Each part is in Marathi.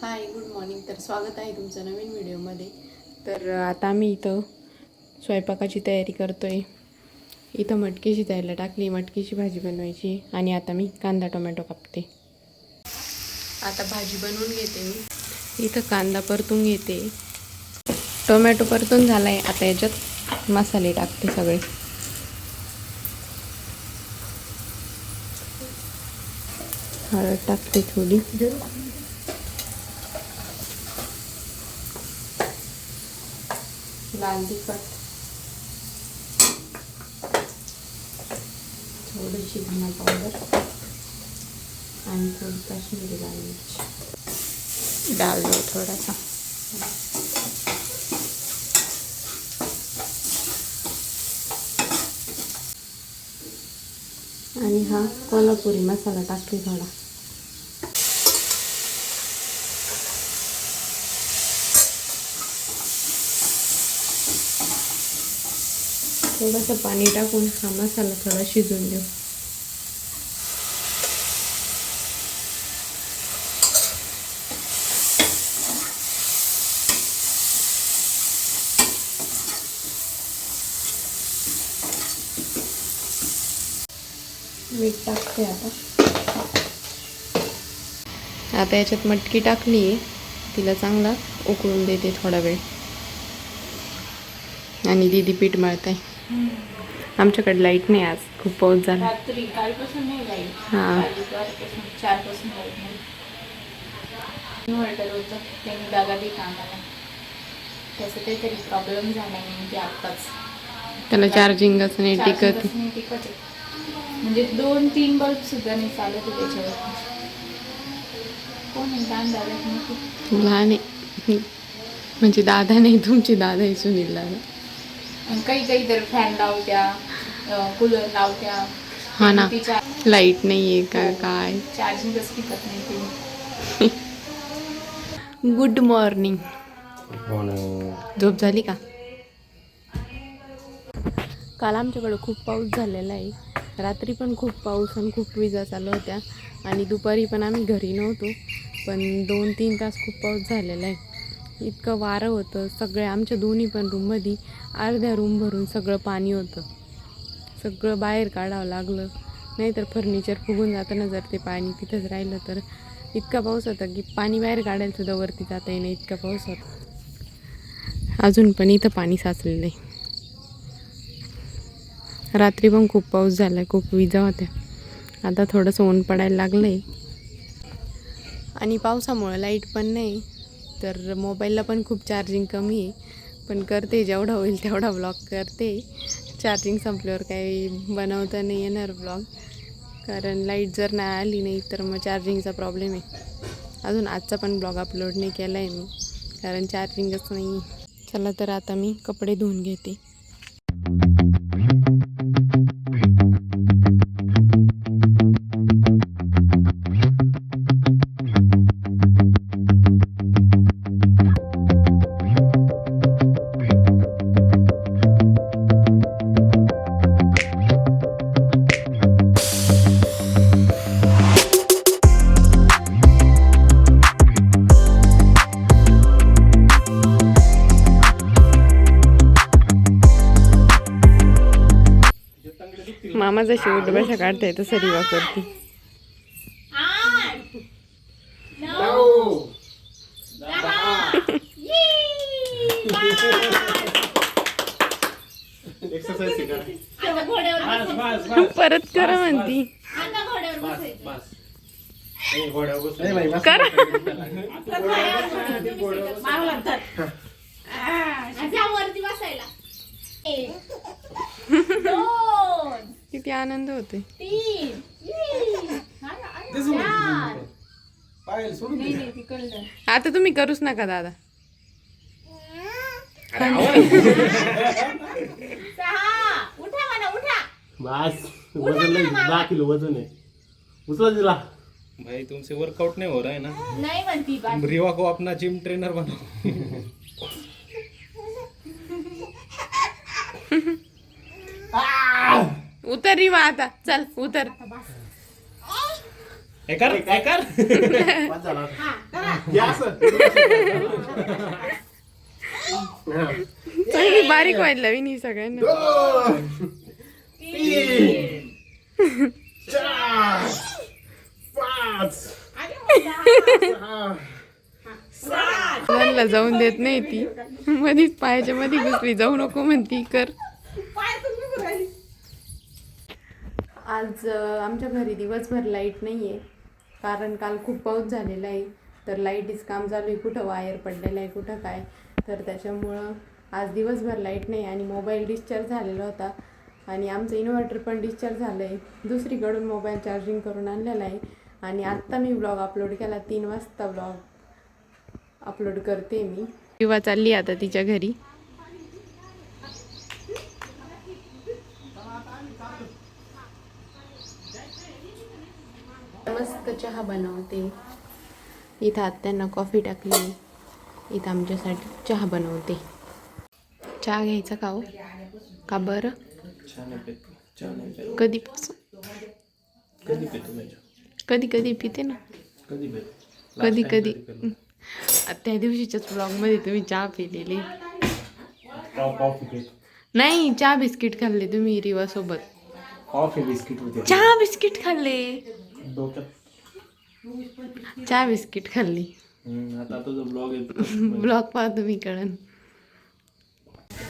हाय गुड मॉर्निंग तर स्वागत आहे तुमचं नवीन व्हिडिओमध्ये. तर आता आम्ही इथं स्वयंपाकाची तयारी करतो आहे इथं मटकी शिजायला टाकली. मटकीची भाजी बनवायची आणि आता मी कांदा टोमॅटो कापते. आता भाजी बनवून घेते मी. इथं कांदा परतून घेते. टोमॅटो परतून झाला आहे आता याच्यात मसाले टाकते सगळे. हळद टाकते थोडी. लाल तिखट. थोडीशी धना पावडर आणि थोडी काश्मीरी लाल मिरची. डाल दो थोडासा. आणि हा कोल्हापुरी मसाला टाकते थोडा. थोडंसं पाणी टाकून हा मसाला थोडा शिजून देऊ मीठ टाकते आता. आता याच्यात मटकी टाकली आहे तिला चांगला उकळून देते थोडा वेळ. आणि दीदी पीठ मळत आहे आमच्याकडे लाइट नाही आज. खूप पाऊस झाला. हां. आत्ताच. त्याला चार्जिंगच नाही टिकत. म्हणजे दोन तीन बल्ब सुद्धा नाही चालत त्याच्यावर लहान आहे. म्हणजे दादा नाही तुमची दादा आहे सुनील दादा आणि काही काही तर फॅन लावत्या कूलर लावत्या. हा ना. तिच्या लाइट नाही आहे का? काय? चार्जिंगच टिकत नाही ते. गुड मॉर्निंग झोप झाली का? काल आमच्याकडं खूप पाऊस झालेला आहे. रात्री पण खूप पाऊस आणि खूप विजा चालू होत्या. आणि दुपारी पण आम्ही घरी नव्हतो. पण दोन तीन तास खूप पाऊस झालेला आहे. इतकं वारं होतं. सगळे आमच्या दोन्ही पण रूममध्ये अर्ध्या रूम भरून सगळं पाणी होतं. सगळं बाहेर काढावं लागलं. नाहीतर फर्निचर फुगून जातं ना जर ते पाणी तिथंच राहिलं तर. इतका पाऊस होता की पाणी बाहेर काढायला सुद्धा वरती जाता येईना इतका पाऊस होता. अजून पण इथं पाणी साचलेलं आहे. रात्री पण खूप पाऊस झाला आहे खूप विजा होत्या. आता थोडंसं ऊन पडायला लागलं आहे आणि पावसामुळं लाइट पण नाही. तर मोबाईलला पण खूप चार्जिंग कमी आहे. पण करते जेवढा होईल तेवढा ब्लॉग करते. चार्जिंग संपल्यावर काही बनवता नाही येणार ब्लॉग कारण लाइट जर नाही आली नाही तर मग चार्जिंगचा प्रॉब्लेम आहे. अजून आजचा पण ब्लॉग अपलोड नाही केला आहे मी. कारण चार्जिंगच नाही. चला तर आता मी कपडे धुवून घेते. मामा जशी उठ बशा काढताय तसं रिवा करते परत करा म्हणती. करा. वरती बसायला किती आनंद होते तीन. चार. पायल सोडून नाही नाही तिकडलं. आता तुम्ही करूच नका दादा. सहा. उठा म्हणा उठा. बस. वजन नाही दहा किलो वजन आहे. उचला दिला भाई तुमसे वर्कआउट नहीं हो रहा है ना? नाही म्हणती बात रिवा को अपना जिम ट्रेनर बनाओ उतर रिवा आता. चल उतर. हे कर हे कर. चांगली बारीक विनी सगळ्यांना. चार, पाच, जाऊन देत नाही ती. मधीच पायाच्या मध्ये घुसली जाऊ नको म्हणती कर. आज आमच्या घरी दिवसभर लाइट नाही आहे कारण काल खूप पाऊस झालेला आहे. तर लाईटीच काम चालू आहे. कुठं वायर पडलेलं आहे कुठं काय. तर त्याच्यामुळं आज दिवसभर लाइट नाही आणि मोबाईल डिस्चार्ज झालेला होता. आणि आमचं इन्व्हर्टर पण डिस्चार्ज झालं आहे दुसरीकडून मोबाईल चार्जिंग करून आणलेला आहे. आणि आत्ता मी ब्लॉग अपलोड केला. तीन वाजता ब्लॉग अपलोड करते मी. किंवा चालली आता तिच्या घरी. मस्त चहा बनवते. इथं आत्यांना कॉफी टाकली. इथं आमच्यासाठी चहा बनवते. चहा घ्यायचा का हो? का बरं. कधीपासून कधी कधी कधी पिते ना. कधी कधी त्या दिवशीच्याच ब्लॉगमध्ये तुम्ही चहा पिलेली. नाही चहा बिस्किट खाल्ले तुम्ही रिवा सोबत कॉफी बिस्किट होते. चहा बिस्किट खाल्ले. डोक्यात. चहा बिस्किट खाल्ली. हम्म, आता तुझं ब्लॉग येतो ब्लॉग पहा तुम्ही कळण.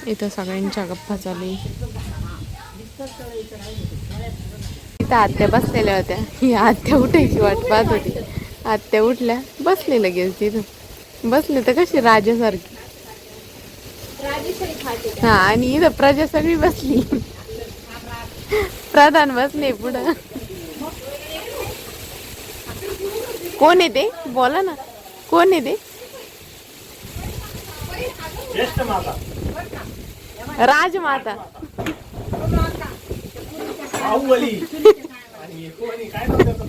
इथं सगळ्यांच्या गप्पा चालू आहे. इथं आत्या बसलेल्या होत्या. ही आत्या उठायची वाट पाहत होती. आत्या उठल्या बसले लगेच तिथं. बसले तर कशी राजासारखी. हा आणि इथं प्रजा सगळी बसली. प्रधान बसले पुढं. कोण आहे ते? बोला ना. कोण आहे ते? राजमाता. त्याचं?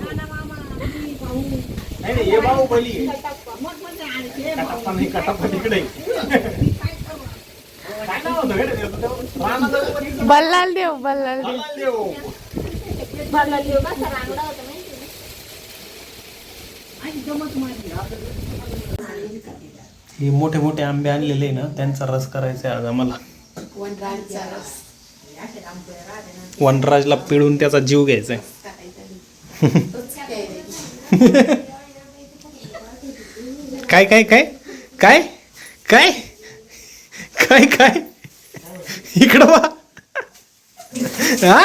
रानाचं बल्लाल देव बल्लाल देव बल्लाल देव. हे मोठे मोठे आंबे आणलेले आहे ना त्यांचा रस करायचा आहे आज आम्हाला वनराजला पिळून त्याचा जीव घ्यायचा आहे काय काय काय काय काय काय काय इकडं वा हा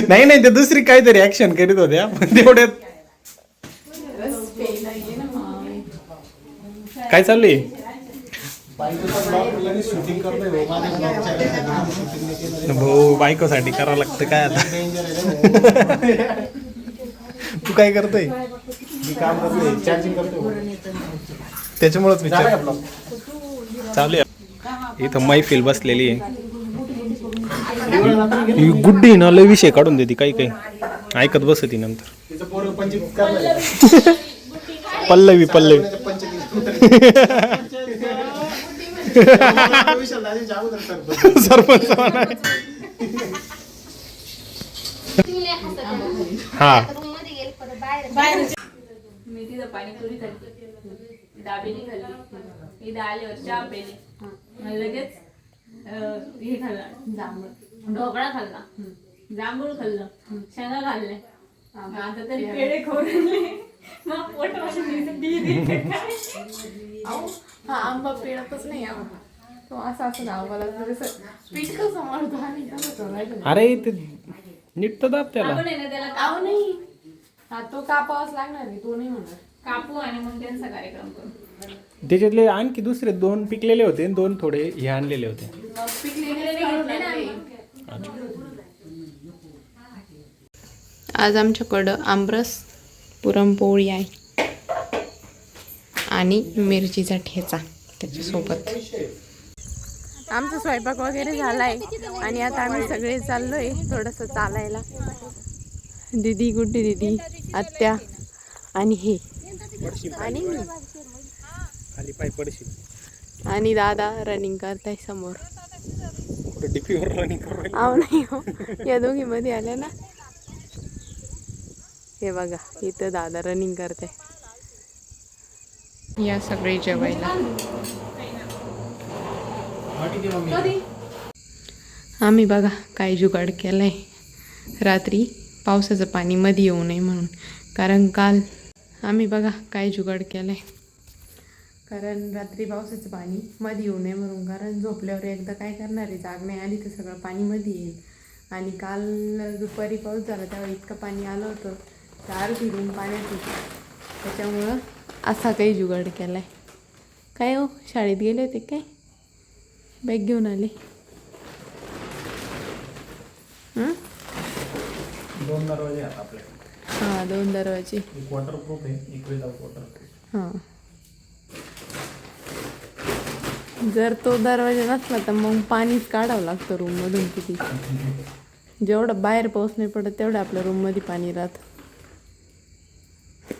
नाही नाही ते दुसरी काहीतरी ऍक्शन करीत होत्या पण तेवढ्यात काय चाललंय शूटिंग करतोय भाऊ. माझ्या ब्लॉगच्या shooting नाही केलं. भाऊ बायकोसाठी करावं लागतं काय आता Danger आहे रे भाऊ. तू काय करतोय मी काम करतोय चार्जिंग करतोय त्याच्यामुळेच झाला विचार चालू आहे इथं मैफिल बसलेली आहे ही गुड्डी ना लय विषय काढून देते काही काही. ऐकत बसती नंतर. पल्लवी पल्लवी. सरपंच. हा. मी तिथं पाणीपुरी खाल्ली. दाबेली खाल्ली. इथं आल्यावर चहा पेली लगेच हे खाल्लं जांभळ. ढोकळा खाल्ला. जांभूळ खाल्लं. शेंगा खाल्ल्या आता तरी पेढे. मग काय. हा आंबा पिळतच नाही आम्हाला. तो असा असं पीठ कसं मारतो आणि. अरे ते नीट तर दाब त्याला. त्याला नाही. हा तो कापावाच लागणार आहे तो नाही म्हणणार कापू आणि मग त्यांचा कार्यक्रम करू. त्याच्यातले आणखी दुसरे दोन पिकलेले होते दोन थोडे हे आणलेले होते मग पिकलेले काढून आणले. आज आमच्याकडं आमरस पुरणपोळी आहे. आणि मिरचीचा ठेचा त्याच्यासोबत. आमचा स्वयंपाक वगैरे झालाय आणि आता आम्ही सगळे चाललोय थोडंसं चालायला. दीदी गुड्डी दीदी आत्या आणि हे. मी. आणि दादा रनिंग करताय समोर. कुठं डीपीवर रनिंग करू राहिली. आव नाही हो. या दोघी मध्ये आल्या ना. हे बघा इथं दादा रनिंग करते या सगळे जेवायला. आम्ही बघा काय जुगाड केलाय. रात्री पावसाचं पाणी मध्ये येऊ नये म्हणून. कारण काल आम्ही बघा काय जुगाड केलाय. कारण रात्री पावसाचं पाणी मध्ये येऊ नये म्हणून कारण झोपल्यावर एकदा काय करणार आहे? जाग नाही आली तर सगळं पाणी मध्ये येईल. आणि काल दुपारी पाऊस झाला तेव्हा इतकं पाणी आलं होतं चार फिरून पाण्यात होती. त्याच्यामुळं असा काही जुगाड केलाय. काय हो शाळेत गेले होते काय? बॅग घेऊन आले. हं? दोन दरवाजे हां दोन दरवाजे. एक वॉटरप्रूफ आहे एक विदाउट वॉटरप्रूफ हां. जर तो दरवाजा नसला तर मग पाणीच काढावं लागतं रूममधून किती. जेवढं बाहेर पाऊस नाही पडत तेवढं आपल्या रूममध्ये पाणी राहतं.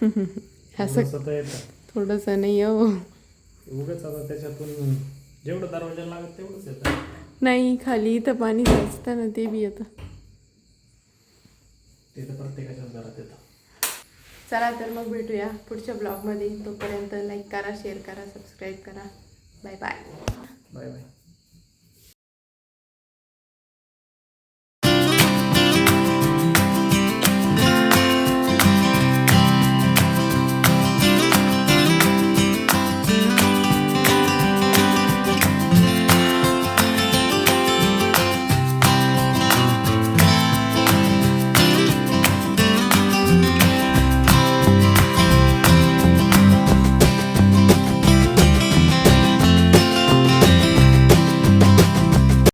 असं थोडंसं थोडंसं नाही हो. उगाच आता त्याच्यातून जेवढं दरवाजा लागत तेवढंच येतं. नाही खाली इथं पाणी साचतं ना ते बी येतं. ते तर प्रत्येकाच्याच घरात येतं. चला तर मग भेटूया पुढच्या ब्लॉगमध्ये तोपर्यंत लाईक करा शेअर करा सबस्क्राईब करा. Bye bye. Bye bye.